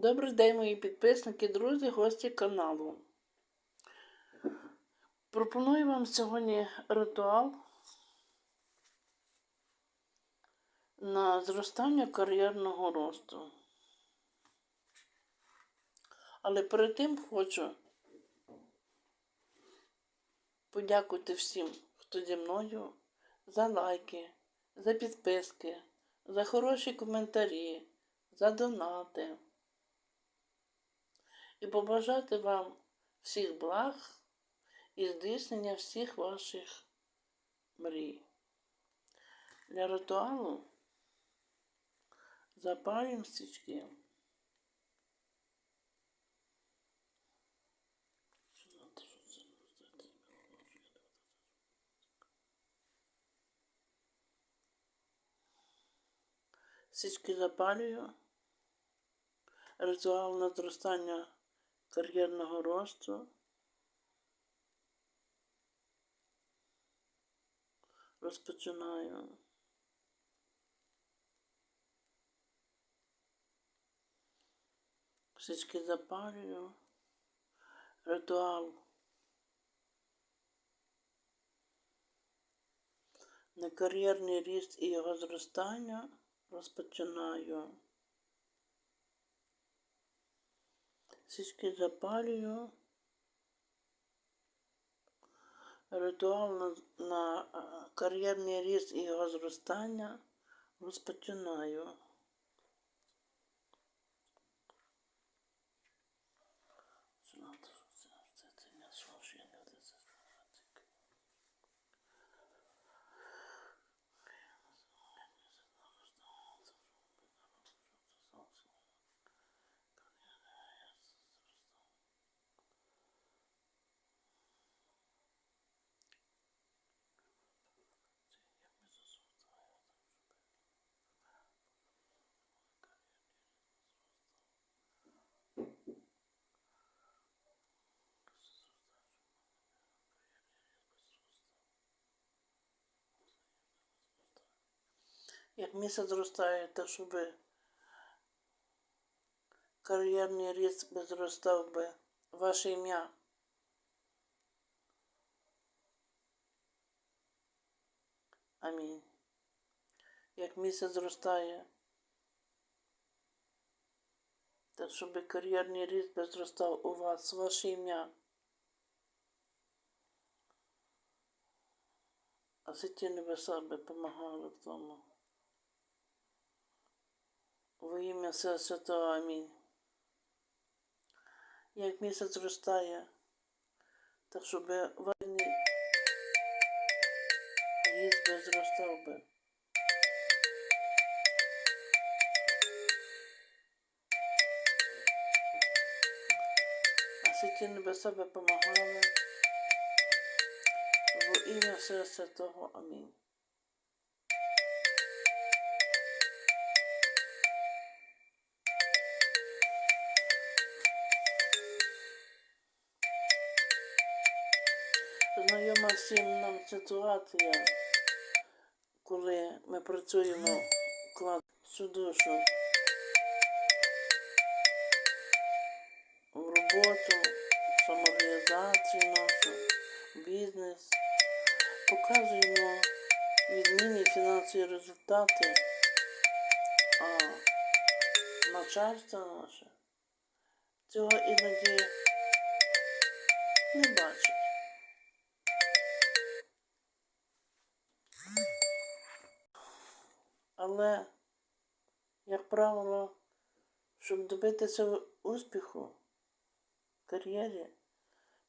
Добрий день, мої підписники, друзі, гості каналу. Пропоную вам сьогодні ритуал на зростання кар'єрного росту. Але перед тим хочу подякувати всім, хто зі мною за лайки, за підписки, за хороші коментарі, за донати і побажати вам всіх благ і здійснення всіх ваших мрій. Для ритуалу запалюємо свічки. Свічки запалюю. Ритуал на зростання кар'єрного росту. Розпочинаю. Свічки запалюю. Ритуал. На кар'єрний ріст і його зростання розпочинаю. Свічки запалюю. Ритуал на, на е, кар'єрний ріст і його зростання розпочинаю. Як місяць зростає, то щоб кар'єрний ріст би зростав би ваше ім'я. Амінь. Як місяць зростає, то щоб кар'єрний ріст би зростав у вас, ваше ім'я. А святі небеса би допомагали в тому. Во ім'я Все Святого Амінь. Як місяць зростає, так щоб вольний ріст би зростав би. А святі небеса би помагали во ім'я Все Святого Амінь. Всім нам ситуація, коли ми працюємо вклад всю душу в роботу, самореалізацію нашу, бізнес, показуємо відмінні фінансові результати, а начальство наше цього іноді не бачить. Але, як правило, щоб добитися успіху в кар'єрі,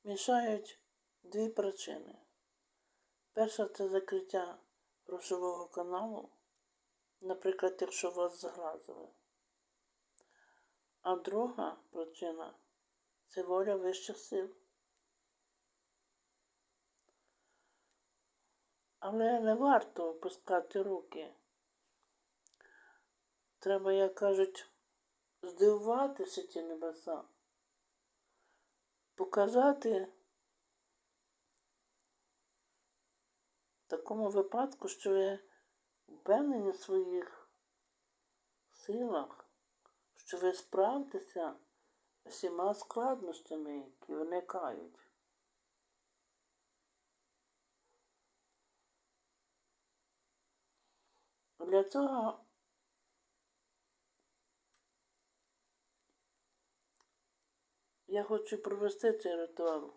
мішають дві причини. Перша це закриття грошового каналу, наприклад, якщо вас згразили. А друга причина це воля вищих сил. Але не варто опускати руки. Треба, як кажуть, здивуватися ті небеса, показати в такому випадку, що ви впевнені в своїх силах, що ви справитеся всіма складнощами, які виникають. Для цього я хочу провести цей ритуал,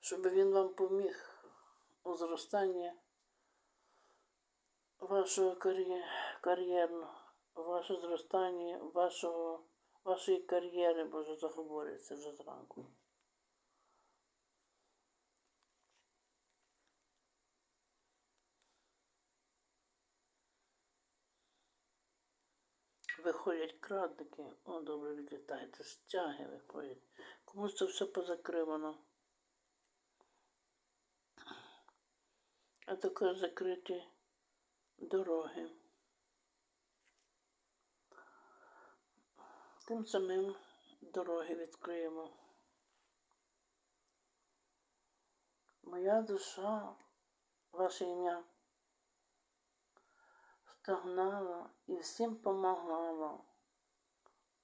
щоб він вам поміг у зростанні вашого кар'єру, ваше зростання вашого, вашої кар'єри, боже, заговориться вже зранку. Виходять крадники, о, добре відлітаєте, стяги виходять. Комусь це все позакривано. А також закриті дороги. Тим самим дороги відкриємо. Моя душа, ваше ім'я, стогнала і всім помагала,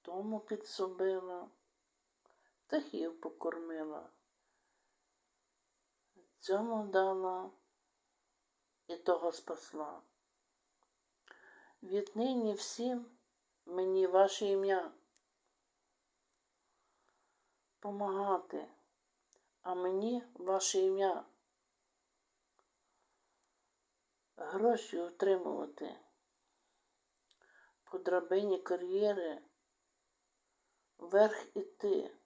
тому підсобила, птахів покормила, цьому дала і того спасла. Віднині всім мені ваше ім'я помагати, а мені ваше ім'я гроші отримувати по драбині кар'єри вверх іти,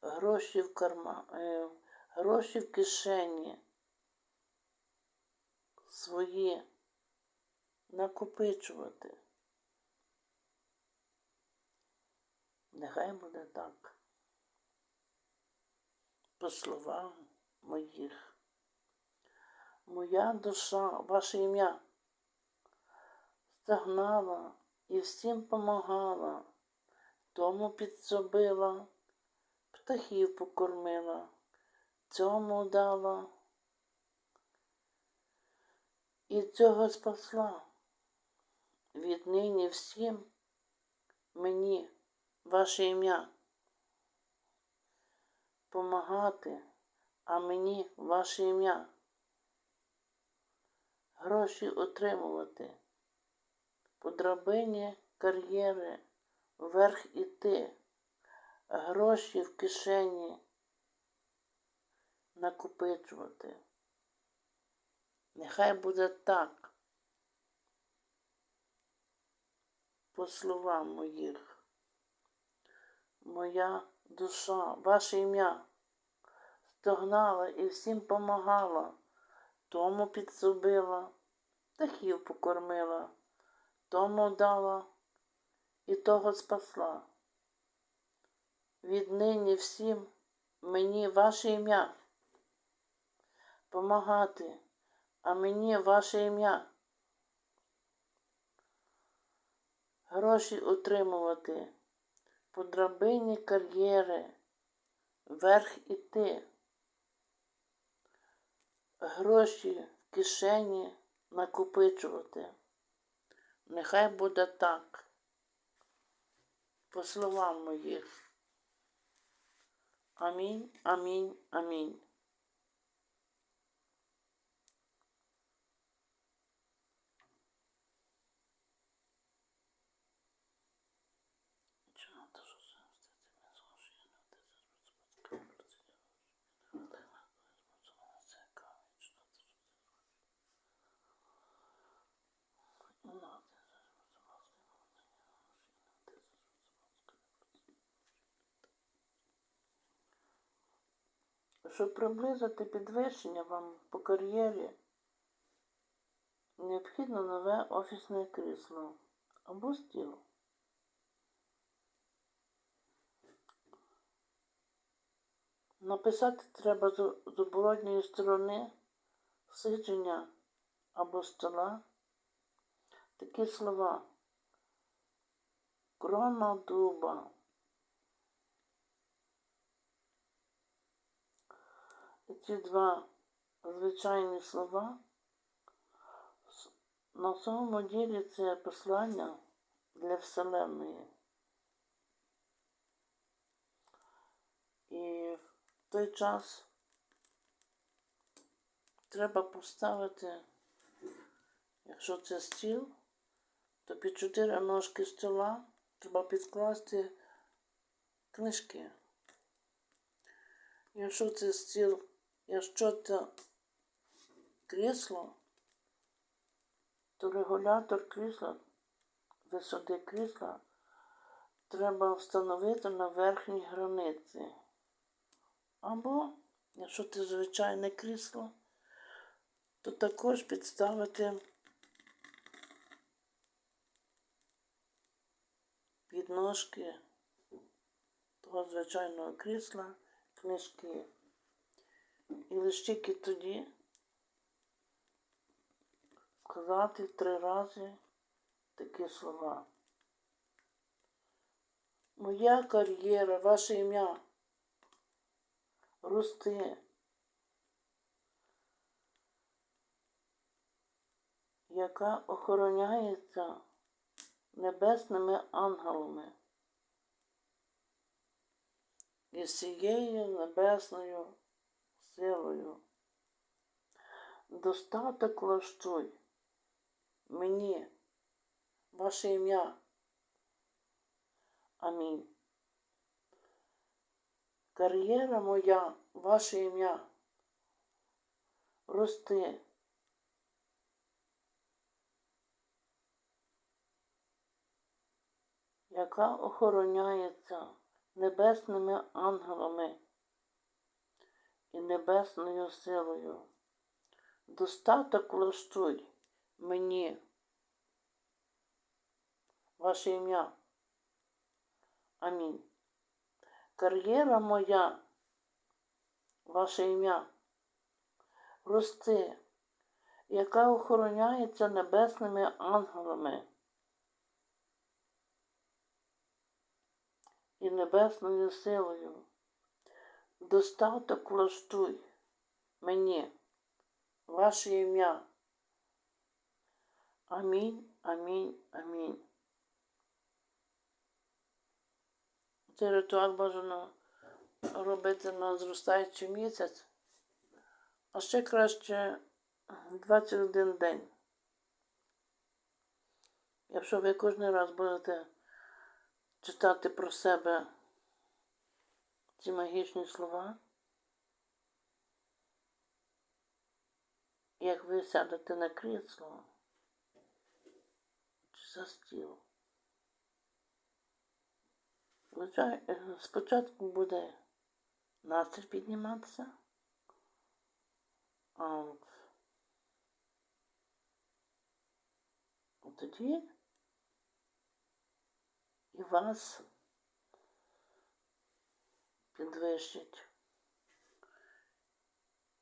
гроші в карма, е, гроші в кишені свої накопичувати. Нехай буде так. По словам моїх. Моя душа, ваше ім'я, стагнала і всім помагала, тому підсобила, птахів покормила, цьому дала. І цього спасла. Віднині всім мені ваше ім'я помагати, а мені ваше ім'я гроші отримувати, по драбині кар'єри вверх іти, гроші в кишені накопичувати. Нехай буде так, по словам моїх, моя душа, ваше ім'я стогнала і всім помагала, тому підсобила, птахів покормила, тому дала і того спасла. Віднині всім мені ваше ім'я помагати, а мені ваше ім'я. Гроші отримувати, по драбині кар'єри, вверх іти, гроші в кишені накопичувати. Нехай буде так, по словам моїх. Амінь, амінь, амінь. Щоб приблизити підвищення вам по кар'єрі, необхідно нове офісне крісло або стіл. Написати треба з оборотньої сторони сидження або стола такі слова. Крона дуба. Ці два звичайні слова на самому ділі це послання для Вселенної. І в той час треба поставити, якщо це стіл, то під чотири ножки стола треба підкласти книжки. Якщо це стіл, якщо це крісло, то регулятор крісла, висоти крісла треба встановити на верхній границі. Або, якщо це звичайне крісло, то також підставити підножки того звичайного крісла книжки. І лише тільки тоді сказати три рази такі слова. Моя кар'єра, ваше ім'я. Рости. Яка охороняється небесними ангелами і всією небесною силою. Достаток влаштуй мені ваше ім'я. Амінь. Кар'єра моя, ваше ім'я. Рости. Яка охороняється небесними ангелами і небесною силою. Достаток влаштуй мені, ваше ім'я. Амінь. Кар'єра моя, ваше ім'я, рости, яка охороняється небесними ангелами. і небесною силою. Достаток влаштуй мені, ваше ім'я. Амінь, амінь, амінь. Цей ритуал бажано робити на зростаючий місяць, а ще краще 21 день. Якщо ви кожен раз будете читати про себе ці магічні слова, як ви сядете на крісло чи за стіл. Спочатку буде настрій підніматися, а тоді і вас підвищить.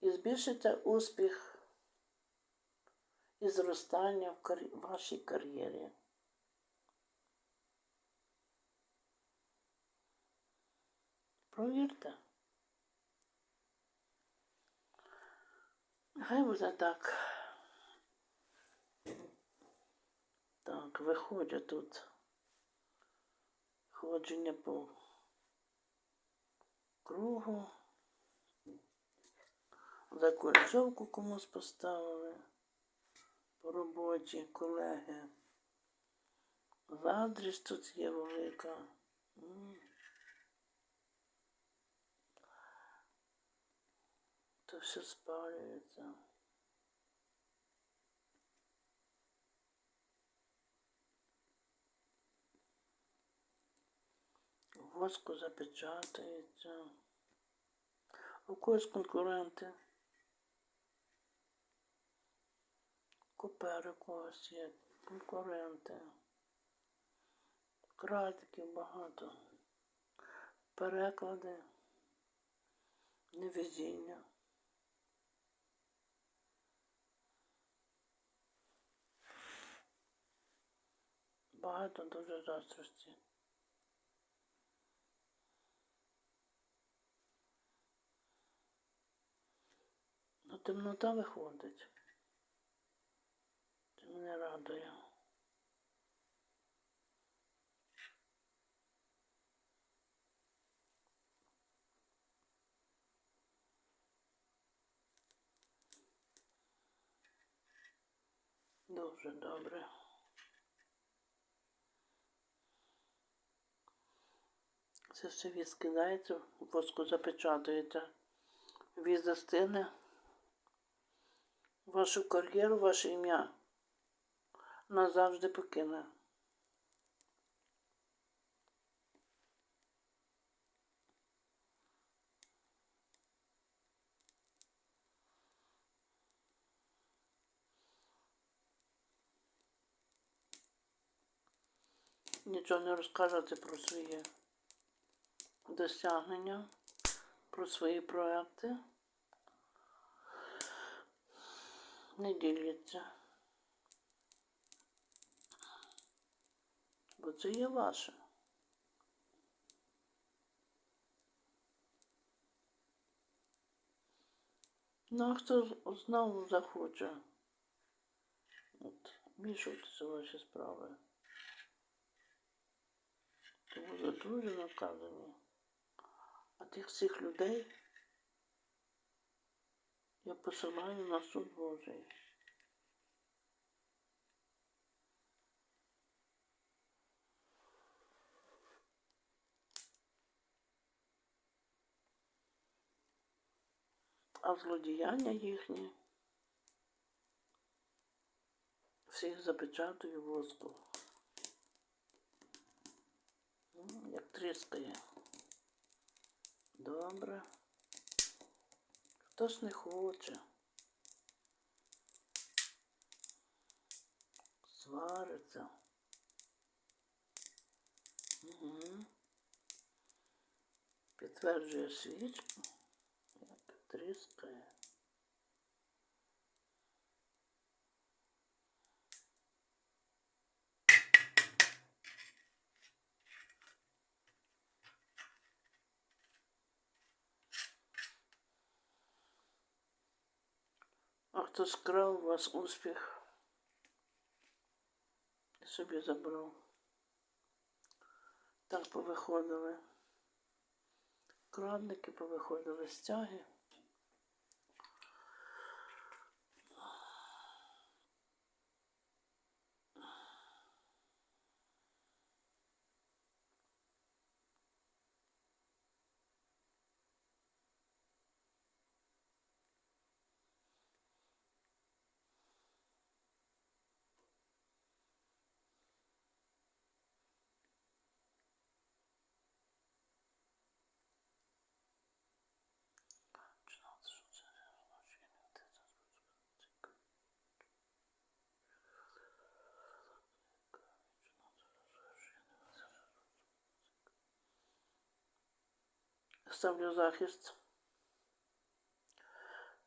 І збільшите успіх і зростання в кар'є... вашій кар'єрі. Провірте. Хай буде так. Так, виходять тут ходження по кругу. Закольцовку комусь поставили по роботі колеги. Задрість тут є велика. То все спалюється. Воску запечатається. У когось конкуренти. Купери когось є, конкуренти. Кратиків багато. Переклади, невезіння. Багато дуже заздрості. темнота виходить. Це мене радує. Дуже добре. Це все відскидається, воску запечатується віз застине. Вашу кар'єру, ваше ім'я назавжди покине. Нічого не розкажете про свої досягнення, про свої проекти. Не діляться. Бо це є ваше. Ну, а хто знову захоче от, вмішуватися в ваші справи? Тому дуже наказані. А тих всіх людей я посилаю на суд Божий. А злодіяння їхні всіх запечатую воску. Ну, Як тріскає. Добре. Хтось не хоче. Свариться. Угу. Підтверджує свічку, як тріскає. А хто скрав у вас успіх і собі забрав. Так повиходили. Крадники повиходили стяги. Ставлю захист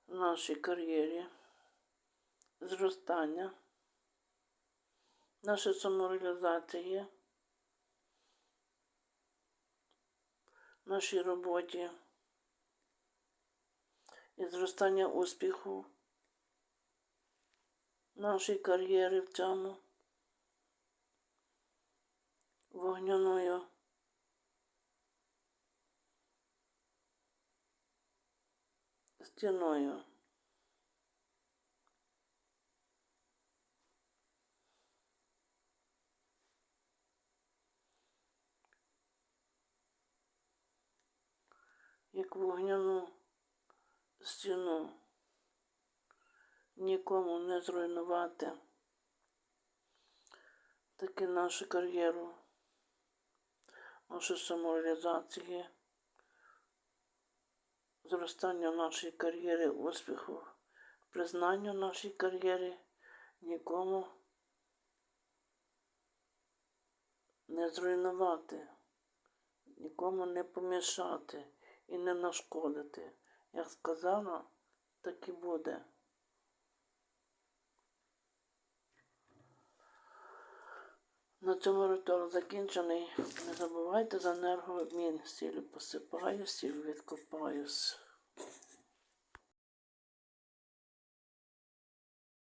нашій кар'єрі, зростання, наші самореалізації, нашій роботі і зростання успіху нашої кар'єри в цьому вогняною. Стіною. Як вогняну стіну нікому не зруйнувати таки нашу кар'єру, нашу самореалізацію зростання нашої кар'єри, успіху, признання нашій кар'єри нікому не зруйнувати, нікому не помішати і не нашкодити. Як сказала, так і буде. На цьому ритуал закінчений. Не забувайте за енергообмін. Сіль посипаю, сіль відкопаюсь.